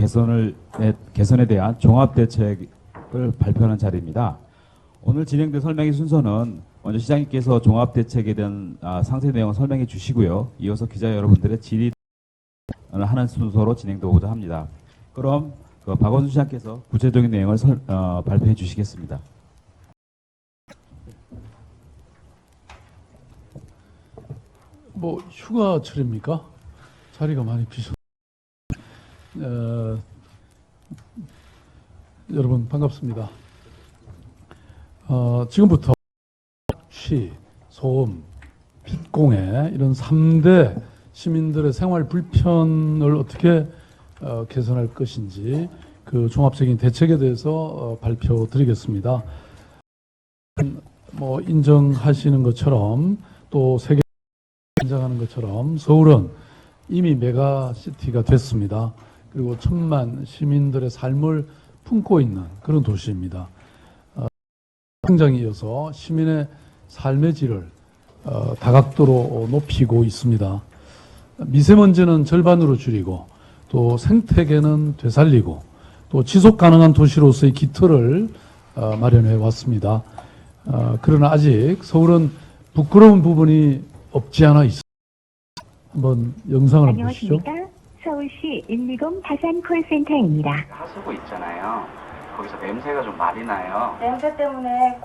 개선을 에, 개선에 대한 종합 대책을 발표하는 자리입니다. 오늘 진행된 설명의 순서는 먼저 시장님께서 종합 대책에 대한 아, 상세 내용을 설명해 주시고요. 이어서 기자 여러분들의 질의를 하는 순서로 진행되고자 합니다. 그럼 그 박원순 시장께서 구체적인 내용을 설- 어, 발표해 주시겠습니다. 뭐 휴가철입니까? 자리가 많이 비셨. 어, 여러분 반갑습니다. 어, 지금부터 취, 소음, 빚공해 이런 3대 시민들의 생활 불편을 어떻게 어, 개선할 것인지 그 종합적인 대책에 대해서 어, 발표드리겠습니다. 뭐 인정하시는 것처럼 또 세계 인정하는 것처럼 서울은 이미 메가시티가 됐습니다. 그리고 천만 시민들의 삶을 품고 있는 그런 도시입니다. 어, 성장에 이어서 시민의 삶의 질을 어, 다각도로 높이고 있습니다. 미세먼지는 절반으로 줄이고 또 생태계는 되살리고 또 지속 가능한 도시로서의 기틀을 어, 마련해 왔습니다. 어, 그러나 아직 서울은 부끄러운 부분이 없지 않아 있습니다. 한번 영상을 한번 보시죠. 서울시 120 다산 콜센터입니다. 하수구 있잖아요. 거기서 냄새가 좀 많이 나요. 냄새 때문에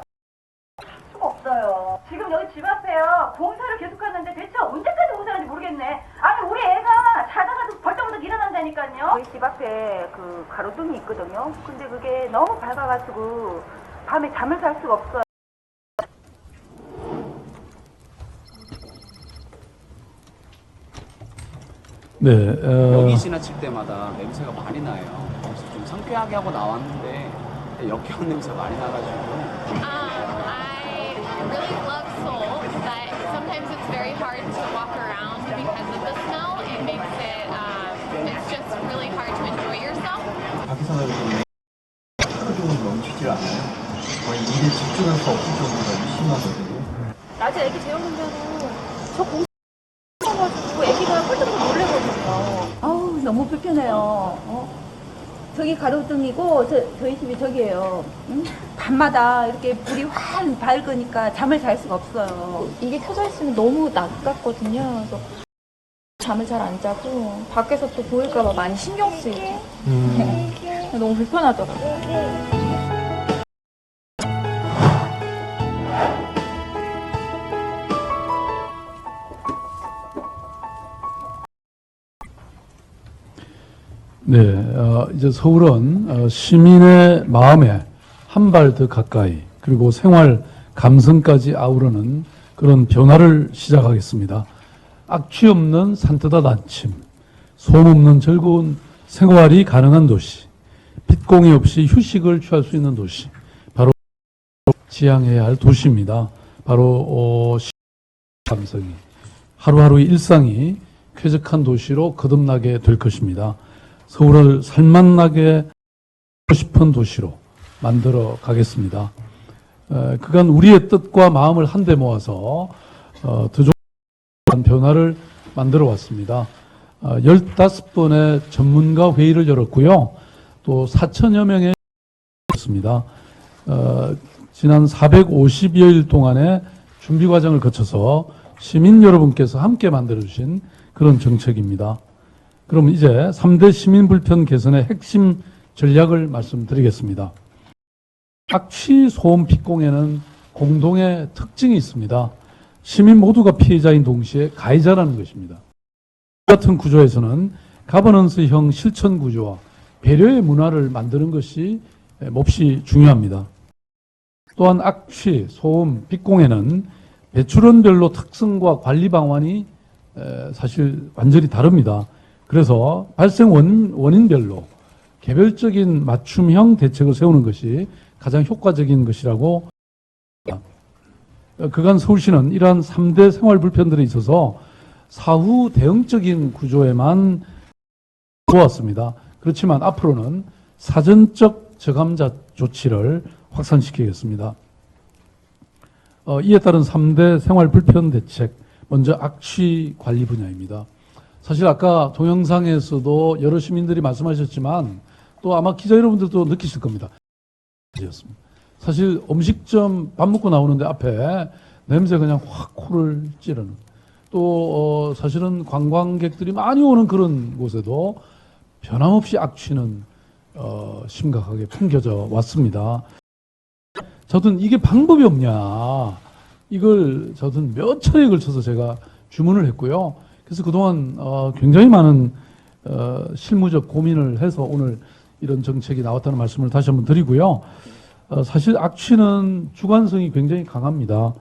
수가 없어요. 지금 여기 집 앞에요. 공사를 계속하는데 대체 언제까지 공사하는지 모르겠네. 아니 우리 애가 자다가도 벌떡벌떡 일어난다니까요. 저희 집 앞에 그 가로등이 있거든요. 근데 그게 너무 밝아가지고 밤에 잠을 잘 수가 없어요. 네, 어, 여기 지나칠 때마다 냄새가 많이 나요. 그래서 좀 상쾌하게 하고 나왔는데 역겨운 냄새가 많이 나가지고 Um, I really love Seoul, but sometimes it's very hard to walk around because of the smell. It makes it, um, it's just really hard to enjoy yourself. 밖에서 보면 하루 종일 멈추질 않아요. 거의 일에 집중할 수 없을 정도로 심하거든요. 낮에 애기 재우는데도 저 공사 가지고 애기가 펄떡펄떡 놀래거든요. 아우 너무 불편해요. 어? 저기 가로등이고 저, 저희 집이 저기예요. 응? 밤마다 이렇게 불이 확 밝으니까 잠을 잘 수가 없어요. 이게 켜져 있으면 너무 낮같거든요. 그래서 잠을 잘 안 자고 밖에서 또 보일까봐 많이 신경 쓰이고 너무 불편하더라고요. 네, 어, 이제 서울은 어, 시민의 마음에 한 발 더 가까이 그리고 생활 감성까지 아우르는 그런 변화를 시작하겠습니다. 악취 없는 산뜻한 아침, 소음 없는 즐거운 생활이 가능한 도시, 빛공이 없이 휴식을 취할 수 있는 도시, 바로 지향해야 할 도시입니다. 바로 어, 시- 감성이 하루하루의 일상이 쾌적한 도시로 거듭나게 될 것입니다. 서울을 살만나게 하고 싶은 도시로 만들어 가겠습니다. 어, 그간 우리의 뜻과 마음을 한데 모아서 어, 더 좋은 변화를 만들어 왔습니다. 어, 15번의 전문가 회의를 열었고요. 또 4천여 명의 습니다 어, 지난 450여일 동안의 준비 과정을 거쳐서 시민 여러분께서 함께 만들어 주신 그런 정책입니다. 그럼 이제 3대 시민 불편 개선의 핵심 전략을 말씀드리겠습니다. 악취, 소음, 빛공해는 공동의 특징이 있습니다. 시민 모두가 피해자인 동시에 가해자라는 것입니다. 이 같은 구조에서는 가버넌스형 실천 구조와 배려의 문화를 만드는 것이 몹시 중요합니다. 또한 악취, 소음, 빛공해는 배출원별로 특성과 관리 방안이 에, 사실 완전히 다릅니다. 그래서 발생 원, 원인별로 개별적인 맞춤형 대책을 세우는 것이 가장 효과적인 것이라고 그간 서울시는 이러한 3대 생활 불편들에 있어서 사후 대응적인 구조에만 보았습니다. 그렇지만 앞으로는 사전적 저감자 조치를 확산시키겠습니다. 어, 이에 따른 3대 생활 불편 대책, 먼저 악취 관리 분야입니다. 사실 아까 동영상에서도 여러 시민들이 말씀하셨지만 또 아마 기자 여러분들도 느끼실 겁니다. 사실 음식점 밥 먹고 나오는데 앞에 냄새 그냥 확 코를 찌르는 또 어, 사실은 관광객들이 많이 오는 그런 곳에도 변함없이 악취는 어, 심각하게 풍겨져 왔습니다. 저는 이게 방법이 없냐 이걸 저는 몇 차례에 걸쳐서 제가 주문을 했고요. 그래서 그동안 어, 굉장히 많은 어, 실무적 고민을 해서 오늘 이런 정책이 나왔다는 말씀을 다시 한번 드리고요. 어, 사실 악취는 주관성이 굉장히 강합니다.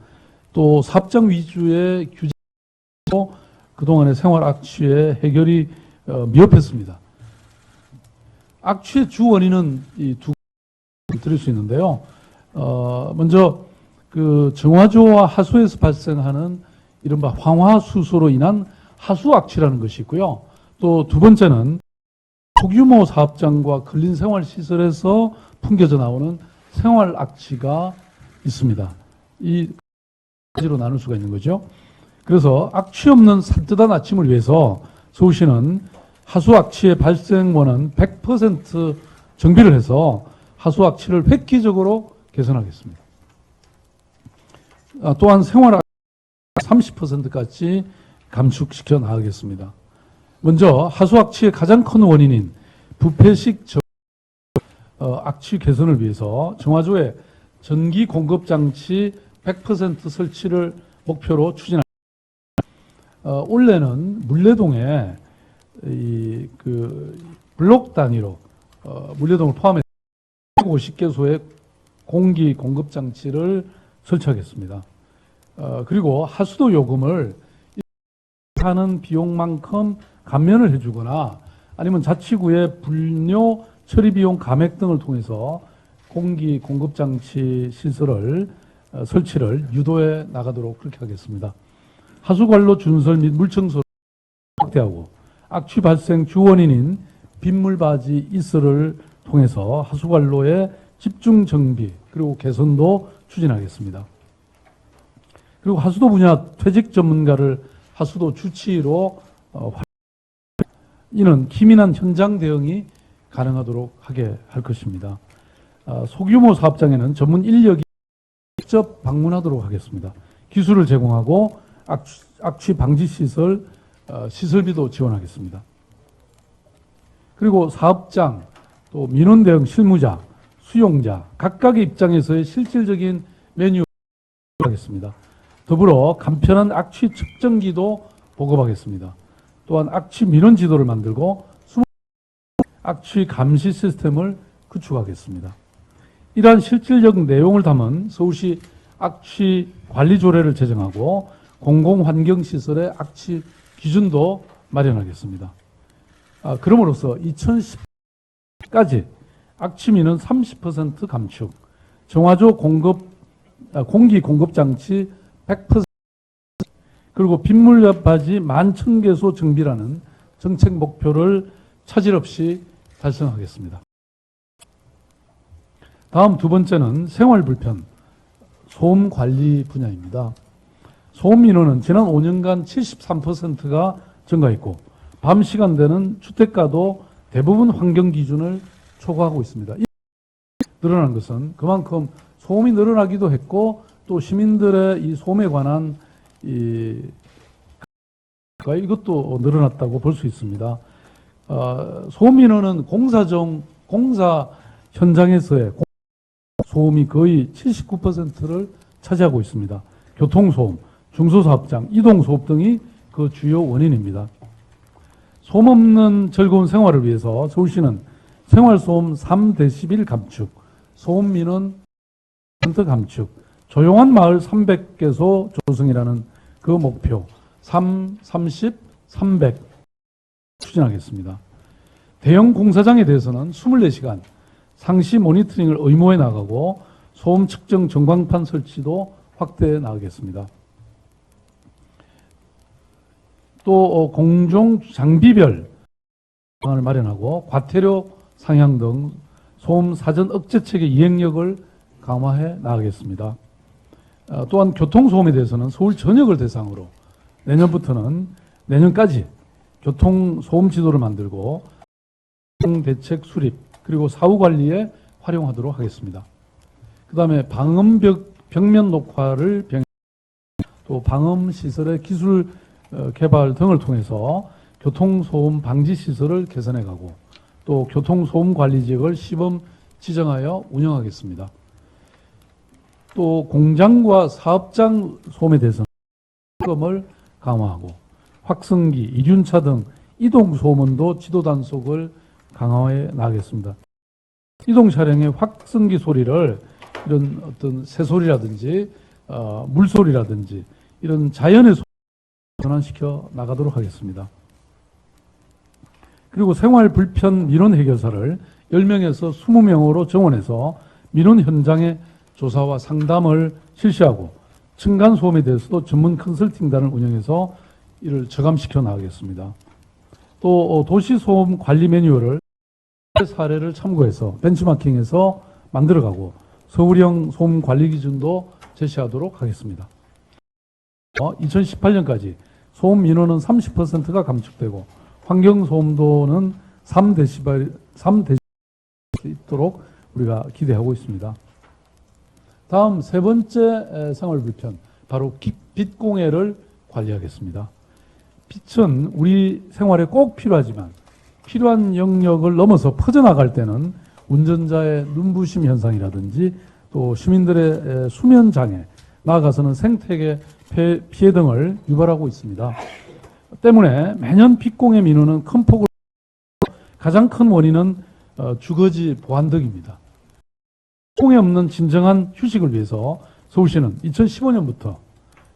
또 삽장 위주의 규제로 그동안의 생활 악취의 해결이 어, 미흡했습니다. 악취의 주 원인은 이두 드릴 수 있는데요. 어, 먼저 그 정화조와 하수에서 발생하는 이른바 황화수소로 인한 하수 악취라는 것이 있고요. 또 두 번째는 소규모 사업장과 근린 생활 시설에서 풍겨져 나오는 생활 악취가 있습니다. 이 가지로 나눌 수가 있는 거죠. 그래서 악취 없는 산뜻한 아침을 위해서 서울시는 하수 악취의 발생원은 100% 정비를 해서 하수 악취를 획기적으로 개선하겠습니다. 아, 또한 생활 30%까지 감축시켜 나가겠습니다. 먼저 하수 악취의 가장 큰 원인인 부패식 정- 어, 악취 개선을 위해서 정화조의 전기 공급 장치 100% 설치를 목표로 추진합니다. 어, 올해는 물레동에 이 그 블록 단위로 어, 물레동을 포함해 150개소의 공기 공급 장치를 설치하겠습니다. 어, 그리고 하수도 요금을 하는 비용만큼 감면을 해주거나 아니면 자치구의 불료 처리 비용 감액 등을 통해서 공기 공급 장치 시설을 어, 설치를 유도해 나가도록 그렇게 하겠습니다. 하수관로 준설 및 물청소를 확대하고 악취 발생 주원인인 빗물바지 이설을 통해서 하수관로의 집중 정비 그리고 개선도 추진하겠습니다. 그리고 하수도 분야 퇴직 전문가를 하수도 주치의로 어, 활- 이는 기민한 현장 대응이 가능하도록 하게 할 것입니다. 아, 소규모 사업장에는 전문 인력이 직접 방문하도록 하겠습니다. 기술을 제공하고 악취, 악취 방지 시설 어, 시설비도 지원하겠습니다. 그리고 사업장 또 민원 대응 실무자 수용자 각각의 입장에서의 실질적인 메뉴 하겠습니다. 더불어 간편한 악취 측정기도 보급하겠습니다. 또한 악취 민원 지도를 만들고 악취 감시 시스템을 구축하겠습니다. 이러한 실질적 내용을 담은 서울시 악취 관리 조례를 제정하고 공공환경시설의 악취 기준도 마련하겠습니다. 아, 그럼으로써 2010까지 악취민은 30% 감축, 정화조 공급, 아, 공기 공급 장치 100% 그리고 빗물바지 11,000개소 정비라는 정책 목표를 차질 없이 달성하겠습니다. 다음 두 번째는 생활 불편, 소음 관리 분야입니다. 소음 민원은 지난 5년간 73%가 증가했고 밤 시간대는 주택가도 대부분 환경 기준을 초과하고 있습니다. 이 늘어난 것은 그만큼 소음이 늘어나기도 했고 또 시민들의 이 소음에 관한 이 이것도 늘어났다고 볼 수 있습니다. 어, 소음 민원은 공사 중 공사 현장에서의 공- 소음이 거의 79%를 차지하고 있습니다. 교통소음, 중소사업장, 이동소음 등이 그 주요 원인입니다. 소음 없는 즐거운 생활을 위해서 서울시는 생활소음 3데시빌 감축, 소음 민원 퍼센트 감축, 조용한 마을 300개소 조성이라는 그 목표 3, 30, 300 추진하겠습니다. 대형 공사장에 대해서는 24시간 상시 모니터링을 의무해 나가고 소음 측정 전광판 설치도 확대해 나가겠습니다. 또 어, 공종 장비별 방안을 마련하고 과태료 상향 등 소음 사전 억제책의 이행력을 강화해 나가겠습니다. 어, 또한 교통소음에 대해서는 서울 전역을 대상으로 내년부터는 내년까지 교통 소음 지도를 만들고 대책 수립 그리고 사후 관리에 활용하도록 하겠습니다. 그 다음에 방음 벽, 벽면 녹화를 병, 또 방음 시설의 기술 어, 개발 등을 통해서 교통 소음 방지 시설을 개선해 가고 또 교통 소음 관리 지역을 시범 지정하여 운영하겠습니다. 또 공장과 사업장 대해서는 점을 강화하고 확성기, 이륜차 등 이동 소음도 지도 단속을 강화해 나가겠습니다. 이동 차량의 확성기 소리를 이런 어떤 새소리라든지 어, 물소리라든지 이런 자연의 소리 전환시켜 나가도록 하겠습니다. 그리고 생활 불편 민원 해결사를 10명에서 20명으로 정원해서 민원 현장의 조사와 상담을 실시하고 층간 소음에 대해서도 전문 컨설팅단을 운영해서 이를 저감시켜 나가겠습니다. 또 어, 도시 소음 관리 매뉴얼을 사례를 참고해서 벤치마킹해서 만들어가고 서울형 소음 관리 기준도 제시하도록 하겠습니다. 2018년까지 소음 민원은 30%가 감축되고 환경 소음도는 3데시벨 3데시벨 있도록 우리가 기대하고 있습니다. 다음 세 번째 에, 생활 불편 바로 기- 빛 공해를 관리하겠습니다. 빛은 우리 생활에 꼭 필요하지만 필요한 영역을 넘어서 퍼져나갈 때는 운전자의 눈부심 현상이라든지 또 시민들의 에, 수면 장애 나아가서는 생태계 폐- 피해 등을 유발하고 있습니다. 때문에 매년 빛공해 민원은 큰 폭으로 가장 큰 원인은 어, 주거지 보안 등입니다. 공해 없는 진정한 휴식을 위해서 서울시는 2015년부터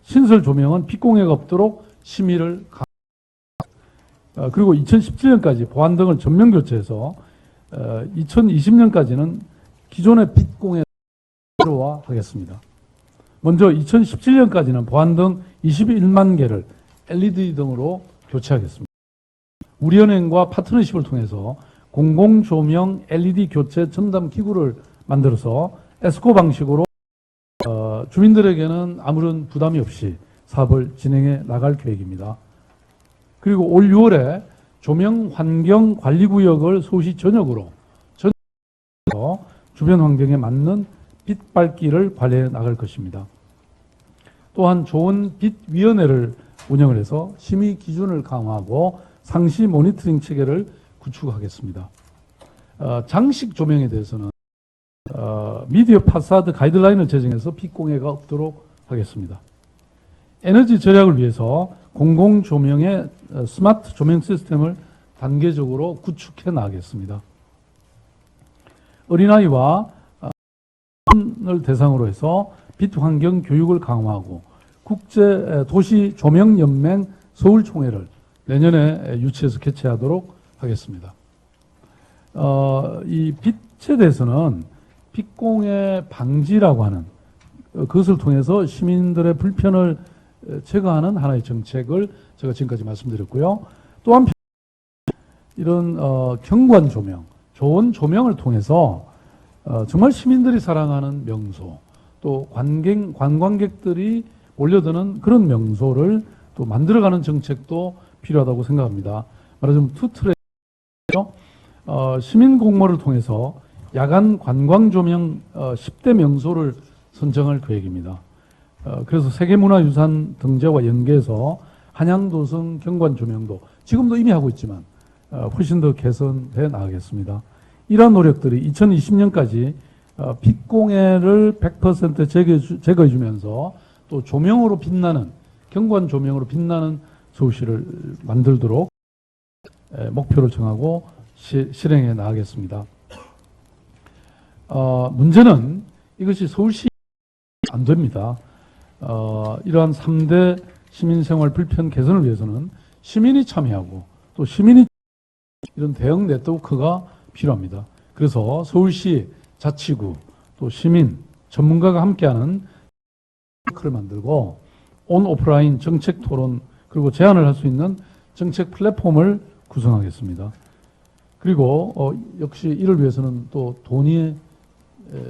신설 조명은 빛공해가 없도록 심의를 강 어, 그리고 2017년까지 보안 등을 전면 교체해서 어, 2020년까지는 기존의 빛공해 제로화 하겠습니다. 먼저 2017년까지는 보안 등 21만 개를 LED 등으로 교체하겠습니다. 우리은행과 파트너십을 통해서 공공조명 LED 교체 전담 기구를 만들어서 에스코 방식으로 어, 주민들에게는 아무런 부담이 없이 사업을 진행해 나갈 계획입니다. 그리고 올 6월에 조명 환경 관리 구역을 서울시 전역으로 전역으로 주변 환경에 맞는 빛 밝기를 관리해 나갈 것입니다. 또한 좋은 빛 위원회를 운영을 해서 심의 기준을 강화하고 상시 모니터링 체계를 구축하겠습니다. 어, 장식 조명에 대해서는 어, 미디어 파사드 가이드라인을 제정해서 빛 공해가 없도록 하겠습니다. 에너지 절약을 위해서 공공 조명의 어, 스마트 조명 시스템을 단계적으로 구축해 나가겠습니다. 어린아이와 어, 을 대상으로 해서 빛 환경 교육을 강화하고 국제 에, 도시 조명 연맹 서울 총회를 내년에 에, 유치해서 개최하도록 하겠습니다. 어, 이 빛에 대해서는 빛공해 방지라고 하는 어, 그것을 통해서 시민들의 불편을 에, 제거하는 하나의 정책을 제가 지금까지 말씀드렸고요. 또 한편 이런 어, 경관 조명, 좋은 조명을 통해서 어, 정말 시민들이 사랑하는 명소, 또 관객, 관광객들이 몰려드는 그런 명소를 또 만들어가는 정책도 필요하다고 생각합니다. 말하자면 투트랙, 어, 시민 공모를 통해서 야간 관광 조명 어, 10대 명소를 선정할 계획입니다. 어, 그래서 세계문화유산 등재와 연계해서 한양도성 경관 조명도 지금도 이미 하고 있지만 어, 훨씬 더 개선해 나가겠습니다. 이러한 노력들이 2020년까지 어, 빛공해를 100% 제거해, 제거해 주면서 또 조명으로 빛나는 경관 조명으로 빛나는 서울시를 만들도록 에, 목표를 정하고 시, 실행해 나가겠습니다. 어, 문제는 이것이 서울시 안 됩니다. 어, 이러한 3대 시민생활 불편 개선을 위해서는 시민이 참여하고 또 시민이 이런 대응 네트워크가 필요합니다. 그래서 서울시 자치구 또 시민 전문가가 함께하는 네트워크를 만들고 온 오프라인 정책 토론 그리고 제안을 할 수 있는 정책 플랫폼을 구성하겠습니다. 그리고 어, 역시 이를 위해서는 또 돈이 에,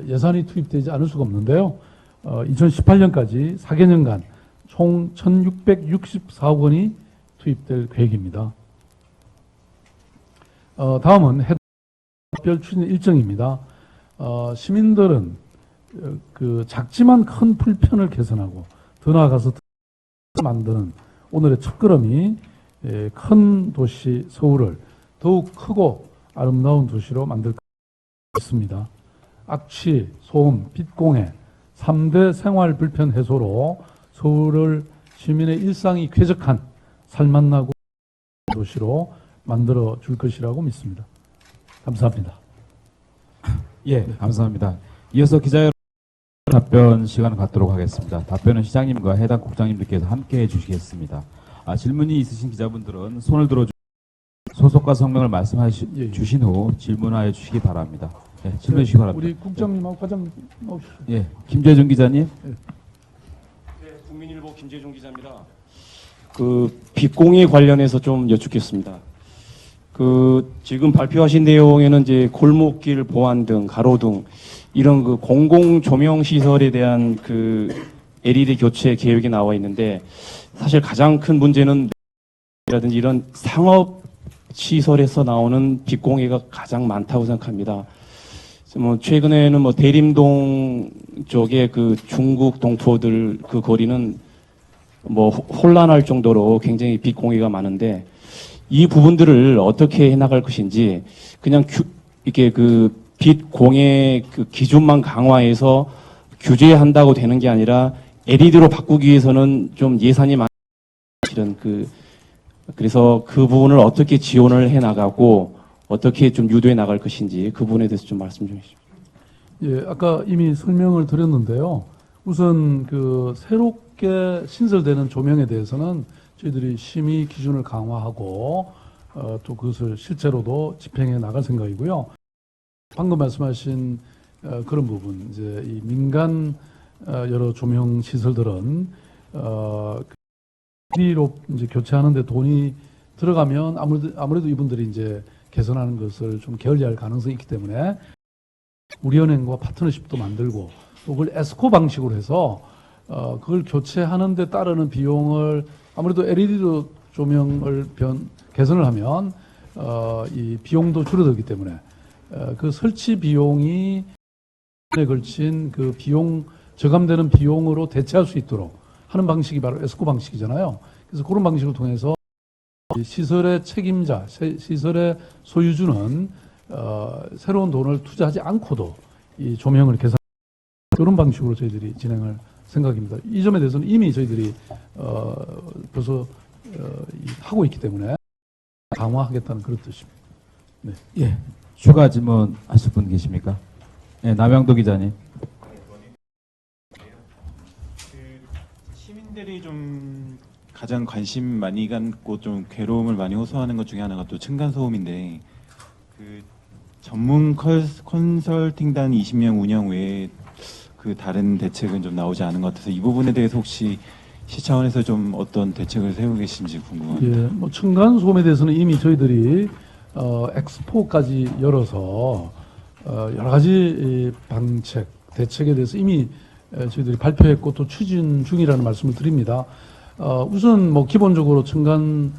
예산이 투입되지 않을 수가 없는데요. 어, 2018년까지 4개년간 총 1,664억 원이 투입될 계획입니다. 어, 다음은 해- 특별 추진 일정입니다. 어, 시민들은 어, 그 작지만 큰 불편을 개선하고 더 나아가서 더 만드는 오늘의 첫걸음이 예, 큰 도시 서울을 더욱 크고 아름다운 도시로 만들 있습니다. 악취, 소음, 빛공해 3대 생활 불편 해소로 서울을 시민의 일상이 쾌적한 살맛나고 도시로 만들어 줄 것이라고 믿습니다. 감사합니다. 예, 감사합니다. 이어서 기자 여러분 답변 시간을 갖도록 하겠습니다. 답변은 시장님과 해당 국장님들께서 함께 해주시겠습니다. 아, 질문이 있으신 기자분들은 손을 들어 소속과 성명을 말씀해 예, 예. 주신 후 질문하여 주시기 바랍니다. 예, 질문해 주시기 바랍니다. 우리 국장님하고 과장님 나오시죠. 예, 김재준 기자님. 네, 국민일보 김재종 기자입니다. 그 빚공예 관련해서 좀 여쭙겠습니다. 그 지금 발표하신 내용에는 이제 골목길 보안 등 가로등 이런 그 공공 조명 시설에 대한 그 LED 교체 계획이 나와 있는데 사실 가장 큰 문제는 라든지 이런 상업 시설에서 나오는 빚공예가 가장 많다고 생각합니다. 뭐 최근에는 뭐 대림동 쪽에 그 중국 동포들 그 거리는 뭐 호- 혼란할 정도로 굉장히 빚 공해가 많은데 이 부분들을 어떻게 해나갈 것인지 그냥 규, 이게 그 빚 공해 그 기준만 강화해서 규제한다고 되는 게 아니라 LED로 바꾸기 위해서는 좀 예산이 많 실은 그 그래서 그 부분을 어떻게 지원을 해 나가고 어떻게 좀 유도해 나갈 것인지 그 부분에 대해서 좀 말씀 좀 해주십시오. 예, 아까 이미 설명을 드렸는데요. 우선 그 새롭게 신설되는 조명에 대해서는 저희들이 심의 기준을 강화하고 어, 또 그것을 실제로도 집행해 나갈 생각이고요. 방금 말씀하신 어, 그런 부분 이제 이 민간 어, 여러 조명 시설들은 어, 로 이제 교체하는데 돈이 들어가면 아무래도 아무래도 이분들이 이제 개선하는 것을 좀 게을리할 가능성이 있기 때문에 우리은행과 파트너십도 만들고 또 그걸 에스코 방식으로 해서 어, 그걸 교체하는 데 따르는 비용을 아무래도 LED로 조명을 변, 개선을 하면 어, 이 비용도 줄어들기 때문에 어, 그 설치 비용이 에 걸친 그 비용 저감되는 비용으로 대체할 수 있도록 하는 방식이 바로 에스코 방식이잖아요. 그래서 그런 방식을 통해서 이 시설의 책임자, 세- 시설의 소유주는 어, 새로운 돈을 투자하지 않고도 이 조명을 개선 이런 방식으로 저희들이 진행할 생각입니다. 이 점에 대해서는 이미 저희들이 어, 벌써 어, 이- 하고 있기 때문에 강화하겠다는 그런 뜻입니다. 예, 추가 질문 하실 분 계십니까? 예, 남영도 기자님. 시민들이 좀 가장 관심 많이 갖고 좀 괴로움을 많이 호소하는 것 중에 하나가 또 층간 소음인데 그 전문 컬- 컨설팅단 20명 운영 외에 그 다른 대책은 좀 나오지 않은 것 같아서 이 부분에 대해서 혹시 시 차원에서 좀 어떤 대책을 세우고 계신지 궁금합니다. 예, 뭐 층간 소음에 대해서는 이미 저희들이 어, 엑스포까지 열어서 어, 여러 가지 이 방책, 대책에 대해서 이미 에, 저희들이 발표했고 또 추진 중이라는 말씀을 드립니다. 어, 우선 뭐 기본적으로 층간의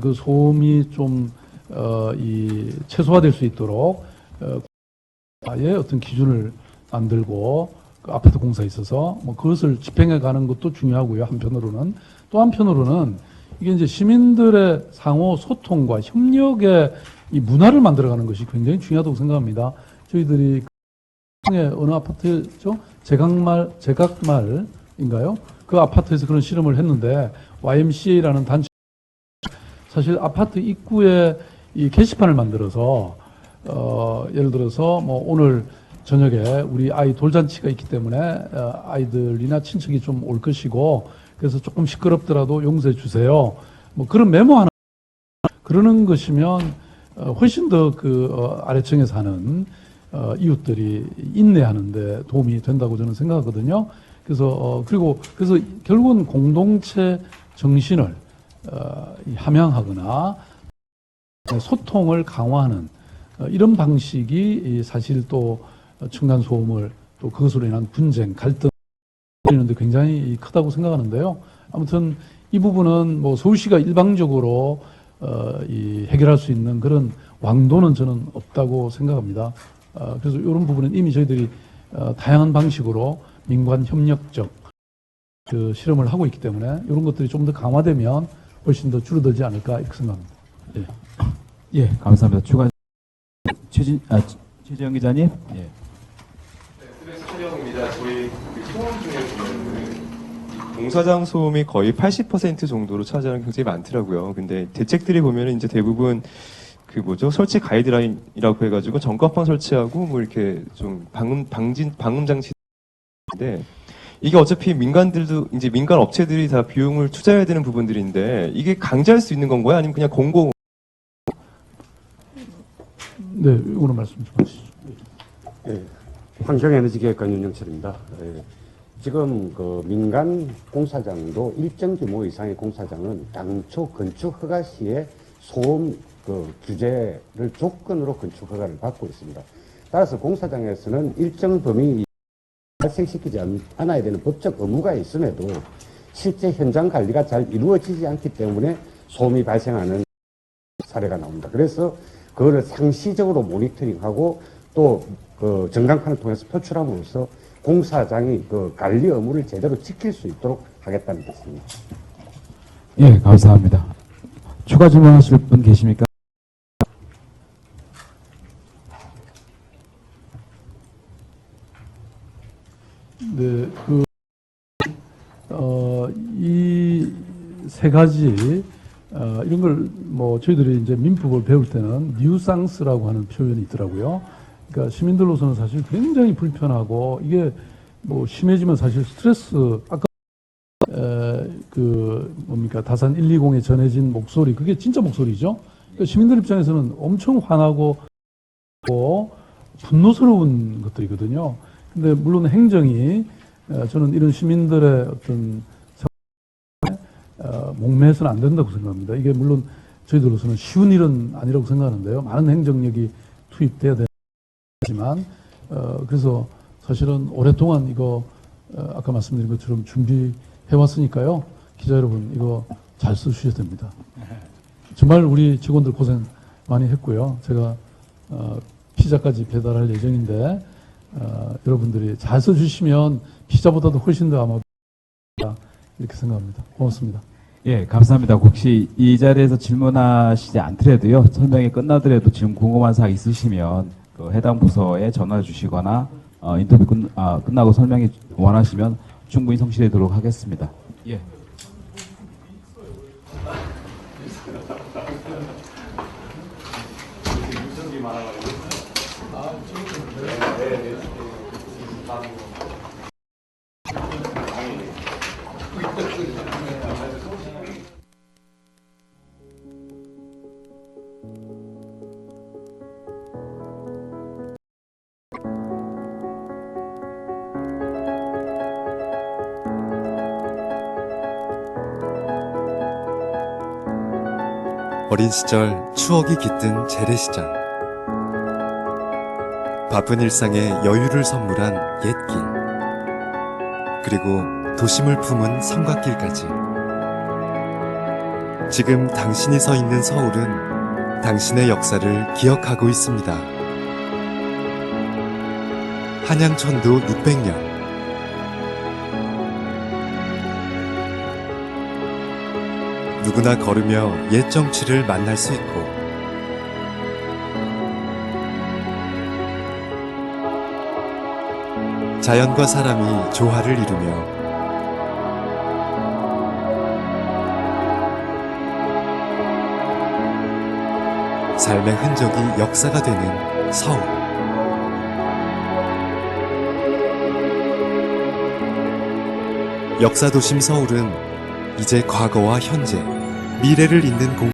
그 소음이 좀 어, 이 최소화될 수 있도록 어, 아예 어떤 기준을 만들고 그 아파트 공사에 있어서 뭐 그것을 집행해 가는 것도 중요하고요. 한편으로는 또 한편으로는 이게 이제 시민들의 상호 소통과 협력의 이 문화를 만들어가는 것이 굉장히 중요하다고 생각합니다. 저희들이 의 어느 아파트죠? 제각말 제각말인가요? 그 아파트에서 그런 실험을 했는데 YMCA라는 단체 사실 아파트 입구에 이 게시판을 만들어서 어, 예를 들어서 뭐 오늘 저녁에 우리 아이 돌잔치가 있기 때문에 어, 아이들이나 친척이 좀 올 것이고 그래서 조금 시끄럽더라도 용서해 주세요. 뭐 그런 메모 하나 그러는 것이면 어, 훨씬 더 그 아래층에 사는 어, 이웃들이 인내하는데 도움이 된다고 저는 생각하거든요. 그래서 어, 그리고 그래서 결국은 공동체 정신을 어, 이 함양하거나 소통을 강화하는 어, 이런 방식이 이 사실 또 층간 소음을 또 그것으로 인한 분쟁, 갈등 이는데 굉장히 크다고 생각하는데요. 아무튼 이 부분은 뭐 서울시가 일방적으로 어, 이 해결할 수 있는 그런 왕도는 저는 없다고 생각합니다. 어, 그래서 이런 부분은 이미 저희들이 어, 다양한 방식으로 민관 협력적 그 실험을 하고 있기 때문에 이런 것들이 좀 더 강화되면 훨씬 더 줄어들지 않을까 이렇게 생각합니다. 예, 감사합니다. 추가 최진 아 최재영 기자님. 예. 촬영입니다. 저희 그 소음 중에 보면 공사장 소음이 거의 80% 정도로 차지하는 게 굉장히 많더라고요. 근데 대책들이 보면은 이제 대부분 그 뭐죠 설치 가이드라인이라고 해가지고 전광판 설치하고 뭐 이렇게 좀 방음 방진 방음 장치 인데 이게 어차피 민간들도 이제 민간 업체들이 다 비용을 투자해야 되는 부분들인데 이게 강제할 수 있는 건가요? 아니면 그냥 공공 네, 이거는 말씀 좀 하시죠. 예, 환경에너지계획관 윤영철입니다. 예, 지금 그 민간 공사장도 일정 규모 이상의 공사장은 당초 건축 허가 시에 소음 그 규제를 조건으로 건축 허가를 받고 있습니다. 따라서 공사장에서는 일정 범위 발생시키지 않- 않아야 되는 법적 의무가 있음에도 실제 현장 관리가 잘 이루어지지 않기 때문에 소음이 발생하는 사례가 나옵니다. 그래서 그거를 상시적으로 모니터링하고 또 그 전광판을 통해서 표출함으로써 공사장이 그 관리 의무를 제대로 지킬 수 있도록 하겠다는 뜻입니다. 예, 감사합니다. 추가 질문하실 분 계십니까? 네, 그, 어, 이 세 가지, 어, 이런 걸 뭐 저희들이 이제 민법을 배울 때는 뉴상스라고 하는 표현이 있더라고요. 그러니까 시민들로서는 사실 굉장히 불편하고 이게 뭐 심해지면 사실 스트레스, 아까 에, 그 뭡니까 다산 120에 전해진 목소리 그게 진짜 목소리죠. 그러니까 시민들 입장에서는 엄청 화나고 고 분노스러운 것들이거든요. 근데 물론 행정이 어, 저는 이런 시민들의 어떤 목매해서는 안 된다고 생각합니다. 이게 물론 저희들로서는 쉬운 일은 아니라고 생각하는데요. 많은 행정력이 투입돼야 되지만 어, 그래서 사실은 오랫동안 이거 어, 아까 말씀드린 것처럼 준비해 왔으니까요. 기자 여러분 이거 잘 쓰셔야 됩니다. 정말 우리 직원들 고생 많이 했고요. 제가 어, 피자까지 배달할 예정인데 어, 여러분들이 잘 써주시면 피자보다도 훨씬 더 아마 이렇게 생각합니다. 고맙습니다. 예, 감사합니다. 혹시 이 자리에서 질문하시지 않더라도요, 설명이 끝나더라도 지금 궁금한 사항 있으시면 그 해당 부서에 전화 주시거나 어, 인터뷰 끝, 아, 끝나고 설명이 원하시면 충분히 성실하도록 하겠습니다. 예. 어린 시절 추억이 깃든 재래시장. 바쁜 일상에 여유를 선물한 옛길. 그리고 도심을 품은 삼각길까지. 지금 당신이 서 있는 서울은 당신의 역사를 기억하고 있습니다. 한양천도 600년. 누구나 걸으며 옛 정취를 만날 수 있고 자연과 사람이 조화를 이루며 삶의 흔적이 역사가 되는 서울. 역사 도심 서울은 이제 과거와 현재, 미래를 잇는 공